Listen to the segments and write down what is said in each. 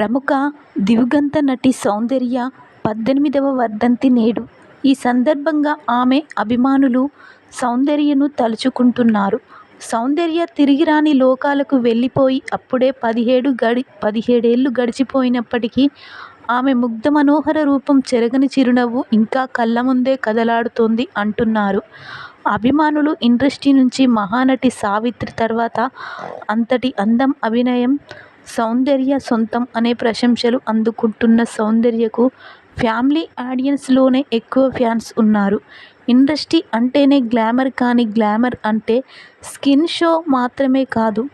ప్రముఖ దివంగత నటి సౌందర్య పద్దెనిమిదవ వర్ధంతి నేడు. ఈ సందర్భంగా ఆమె అభిమానులు సౌందర్యను తలుచుకుంటున్నారు. సౌందర్య తిరిగిరాని లోకాలకు వెళ్ళిపోయి అప్పుడే పదిహేడు గడి పదిహేడేళ్ళు గడిచిపోయినప్పటికీ ఆమె ముగ్ధ మనోహర రూపం, చెరగని చిరునవ్వు ఇంకా కళ్ళ ముందే కదలాడుతోంది అంటున్నారు అభిమానులు. ఇండస్ట్రీ నుంచి మహానటి సావిత్రి తర్వాత అంతటి అందం, అభినయం సౌందర్య సొంతం అనే ప్రశంసలు అందుకుంటున్న సౌందర్యకు ఫ్యామిలీ ఆడియన్స్లోనే ఎక్కువ ఫ్యాన్స్ ఉన్నారు. ఇండస్ట్రీ అంటేనే గ్లామర్ కానీ గ్లామర్ అంటే స్కిన్ షో మాత్రమే కాదు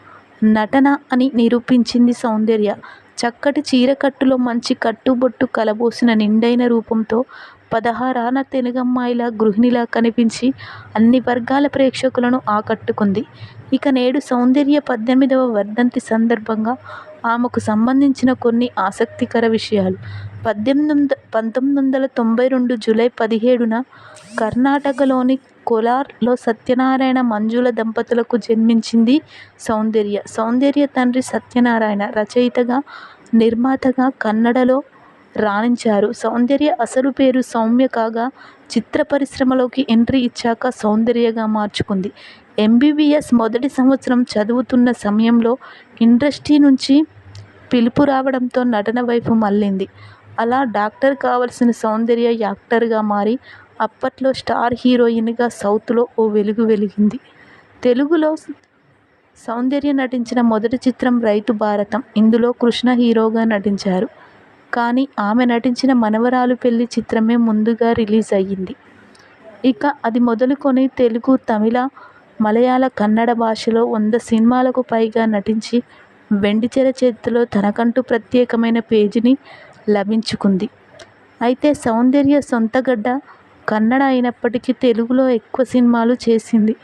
నటన అని నిరూపించింది సౌందర్య. చక్కటి చీరకట్టులో మంచి కట్టుబొట్టు కలబోసిన నిండైన రూపంతో పదహారాన తెలుగమ్మాయిలా, గృహిణిలా కనిపించి అన్ని వర్గాల ప్రేక్షకులను ఆకట్టుకుంది. ఇక నేడు సౌందర్య పద్దెనిమిదవ వర్ధంతి సందర్భంగా ఆమెకు సంబంధించిన కొన్ని ఆసక్తికర విషయాలు. పద్దెనిమిది పంతొమ్మిది వందల తొంభై రెండు జూలై పదిహేడున కర్ణాటకలోని కోలార్లో సత్యనారాయణ, మంజుల దంపతులకు జన్మించింది సౌందర్య. సౌందర్య తండ్రి సత్యనారాయణ రచయితగా, నిర్మాతగా కన్నడలో రాణించారు. సౌందర్య అసలు పేరు సౌమ్య కాగా చిత్ర పరిశ్రమలోకి ఎంట్రీ ఇచ్చాక సౌందర్యగా మార్చుకుంది. ఎంబీబీఎస్ మొదటి సంవత్సరం చదువుతున్న సమయంలో ఇండస్ట్రీ నుంచి పిలుపు రావడంతో నటన వైపు మళ్ళింది అలా డాక్టర్ కావాల్సిన సౌందర్య యాక్టర్గా మారి అప్పట్లో స్టార్ హీరోయిన్గా సౌత్లో ఓ వెలుగు వెలిగింది. తెలుగులో సౌందర్య నటించిన మొదటి చిత్రం రైతు భారతం. ఇందులో కృష్ణ హీరోగా నటించారు. కానీ ఆమె నటించిన మనవరాలు పెళ్ళి చిత్రమే ముందుగా రిలీజ్ అయ్యింది. ఇక అది మొదలుకొని తెలుగు, తమిళ, మలయాళ, కన్నడ భాషలో వంద సినిమాలకు పైగా నటించి వెండిచెర చేతిలో తనకంటూ ప్రత్యేకమైన పేజీని లభించుకుంది. అయితే సౌందర్య సొంతగడ్డ కన్నడ అయినప్పటికీ తెలుగులో ఎక్కువ సినిమాలు చేసింది.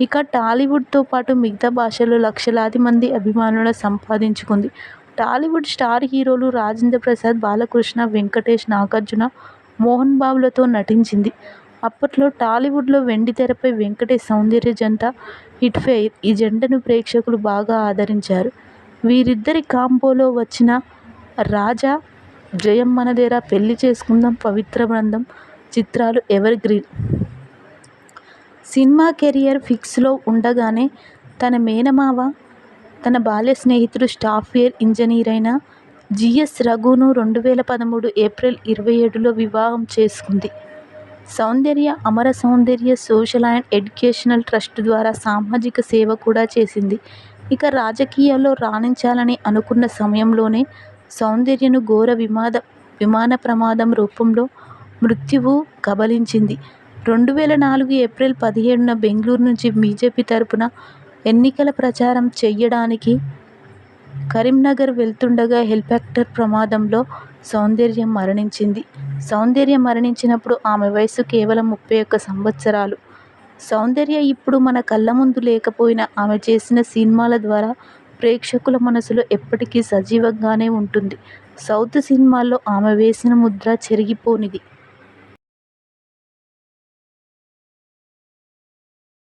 ఇక టాలీవుడ్తో పాటు మిగతా భాషలో లక్షలాది మంది అభిమానులను సంపాదించుకుంది. టాలీవుడ్ స్టార్ హీరోలు రాజేంద్ర ప్రసాద్, బాలకృష్ణ, వెంకటేష్, నాగార్జున, మోహన్ బాబులతో నటించింది. అప్పట్లో టాలీవుడ్లో వెండితెరపై వెంకటేష్ సౌందర్య జంట హిట్ ఫెయిర్ ఈ జంటను ప్రేక్షకులు బాగా ఆదరించారు. వీరిద్దరి కాంబోలో వచ్చిన రాజా, జయం మనదేరా, పెళ్ళి చేసుకుందాం, పవిత్ర బంధం చిత్రాలు ఎవర్ గ్రీన్. సినిమా కెరియర్ ఫిక్స్లో ఉండగానే తన మేనమావ తన బాల్య స్నేహితుడు, సాఫ్ట్వేర్ ఇంజనీరైన జిఎస్ రఘును రెండు వేల పదమూడు ఏప్రిల్ ఇరవై ఏడులో వివాహం చేసుకుంది Soundarya. Amara Soundarya social and educational trust ద్వారా సామాజిక సేవ కూడా చేసింది. ఇక రాజకీయాల్లో రాణించాలని అనుకున్న సమయంలోనే సౌందర్యను ఘోర విమాద విమాన ప్రమాదం రూపంలో మృత్యువు కబలించింది రెండు వేల నాలుగు ఏప్రిల్ పదిహేడున బెంగళూరు నుంచి బీజేపీ తరపున ఎన్నికల ప్రచారం చెయ్యడానికి కరీంనగర్ వెళ్తుండగా హెలికాప్టర్ ప్రమాదంలో సౌందర్య మరణించింది. సౌందర్య మరణించినప్పుడు ఆమె వయసు కేవలం ముప్పై ఒక్క సంవత్సరాలు. సౌందర్య ఇప్పుడు మన కళ్ళ ముందు లేకపోయినా ఆమె చేసిన సినిమాల ద్వారా ప్రేక్షకుల మనసులో ఎప్పటికీ సజీవంగానే ఉంటుంది. సౌత్ సినిమాల్లో ఆమె వేసిన ముద్ర చెరిగిపోనిది.